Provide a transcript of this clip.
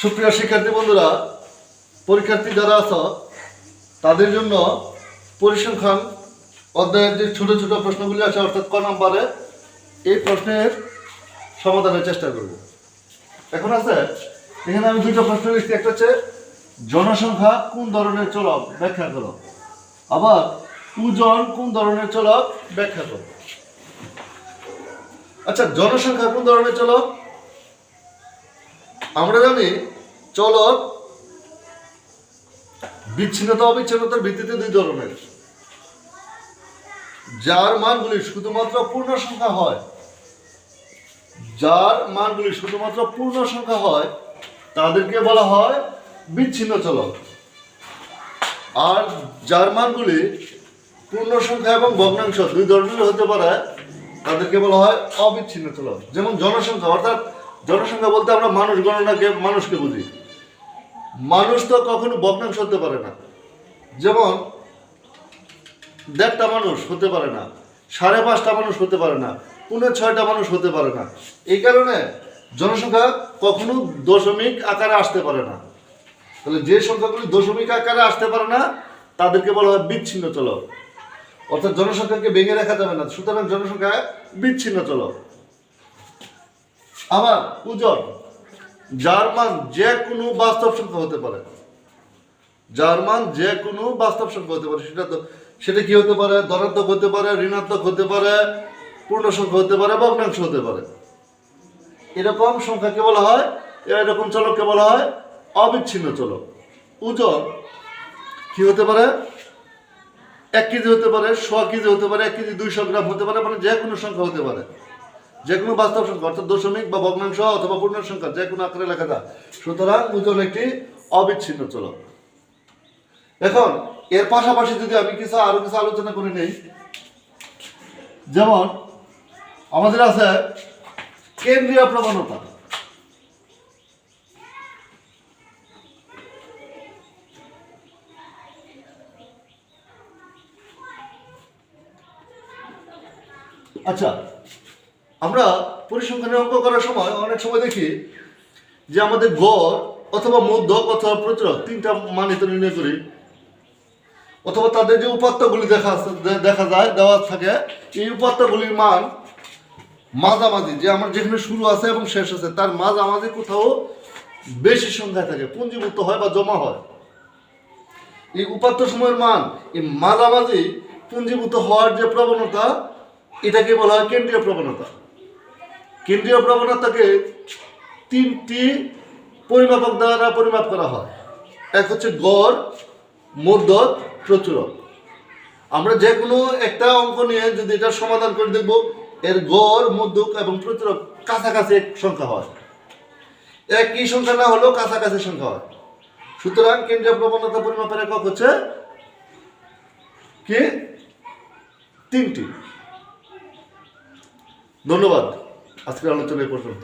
সুপ্রিয় শিক্ষার্থী বন্ধুরা, পরীক্ষার্থী যারা আছো, তাদের জন্য পরিসংখ্যান অধ্যায়ের যে ছোট ছোট প্রশ্নগুলি আছে, অর্থাৎ ক নম্বরে, এই প্রশ্নের সমাধানের চেষ্টা করব। এখন আছে, এখানে আমি দুটো প্রশ্ন লিখছি, একটা হচ্ছে, জনসংখ্যা কোন ধরনের চলক? ব্যাখ্যা করো। আবার ওজন কোন ধরনের চলক? ব্যাখ্যা করো। আচ্ছা জনসংখ্যা কোন ধরনের চলক? আমরা জানি চলক বিচ্ছিন্নতা, অবিচ্ছিন্নতার ভিত্তিতে দুই ধরনের। যার মানগুলি শুধুমাত্র পূর্ণ সংখ্যা হয়, যার মানগুলি শুধুমাত্র পূর্ণ সংখ্যা হয়, তাদেরকে বলা হয় বিচ্ছিন্ন চলক। আর যার মানগুলি পূর্ণ সংখ্যা এবং ভগ্নাংশ দুই ধরনের হতে পারে, তাদেরকে বলা হয় অবিচ্ছিন্ন চলক। যেমন জনসংখ্যা, অর্থাৎ জনসংখ্যা বলতে আমরা মানুষ গণনাকে, মানুষকে বুঝি। মানুষ তো কখনো ভগ্নাংশ হতে পারে না। যেমন, দেড়টা মানুষ হতে পারে না, সাড়ে পাঁচটা মানুষ হতে পারে না, পুনে ছয়টা মানুষ হতে পারে না। এই কারণে জনসংখ্যা কখনো দশমিক আকারে আসতে পারে না। তাহলে যে সংখ্যাগুলি দশমিক আকারে আসতে পারে না, তাদেরকে বলা হয় বিচ্ছিন্ন চলক অর্থাৎ জনসংখ্যাকে ভেঙে রাখা যাবে না, সুতরাং জনসংখ্যা বিচ্ছিন্ন চলক আবার ওজন জার্মান যে কোনো বাস্তব সংখ্যা হতে পারে। জার্মান যে কোনো বাস্তব সংখ্যা হতে পারে। সেটা তো সেটা কি হতে পারে? ধনাত্মক হতে পারে, ঋণাত্মক হতে পারে, পূর্ণ সংখ্যা হতে পারে, ভগ্নাংশ হতে পারে। এরকম সংখ্যাকে বলা হয়, এরকম চলককে বলা হয় অবিচ্ছিন্ন চলক। ওজন কি হতে পারে? এক কেজি হতে পারে, শ কেজি হতে পারে, এক কেজি দুইশো গ্রাম হতে পারে মানে যে কোনো সংখ্যা হতে পারে। যে কোনো বাস্তব সংখ্যা, অর্থাৎ দশমিক বা ভগ্নাংশ অথবা পূর্ণ সংখ্যা যে কোনো আকারে লেখা যায় সুতরাং ওজন একটি অবিচ্ছিন্ন চলক। এখন, এর পাশাপাশি যদি আমি কিছু আরও কিছু আলোচনা করে নেই, যেমন আমাদের আছে কেন্দ্রীয় প্রবণতা। আচ্ছা আমরা পরিসংখ্যানের অঙ্ক করার সময় অনেক সময় দেখি যে আমাদের গড় অথবা মধ্যক অথবা প্রচুরক তিনটা মানিত নির্ণয় করি। অথবা তাদের যে উপাত্তগুলি দেখা দেখা যায়, দেওয়া থাকে, এই উপাত্তগুলির মান মাঝামাঝি, যে আমার যেখানে শুরু আছে এবং শেষ আছে, তার মাঝামাঝি কোথাও বেশি সংখ্যায় থাকে, পুঞ্জীভূত হয় বা জমা হয়। এই উপাত্ত সময়ের মান, এই মাঝামাঝি পুঞ্জীভূত হওয়ার যে প্রবণতা, এটাকে বলা হয় কেন্দ্রীয় প্রবণতা। কেন্দ্রীয় প্রবণতাকে তিনটি পরিমাপক দ্বারা পরিমাপ করা হয়। এক হচ্ছে গড় মধ্যক প্রচুরক। আমরা যে কোনো একটা অঙ্ক নিয়ে যদি এটা সমাধান করে দেখব, এর গড় মধ্যক এবং প্রচুরক কাছাকাছি সংখ্যা হয়। একই সংখ্যা না হলেও কাছাকাছি সংখ্যা হয়। সুতরাং কেন্দ্রীয় প্রবণতা পরিমাপের একক হচ্ছে কি? তিনটি। ধন্যবাদ। আজকের আলোচনা পর্যন্ত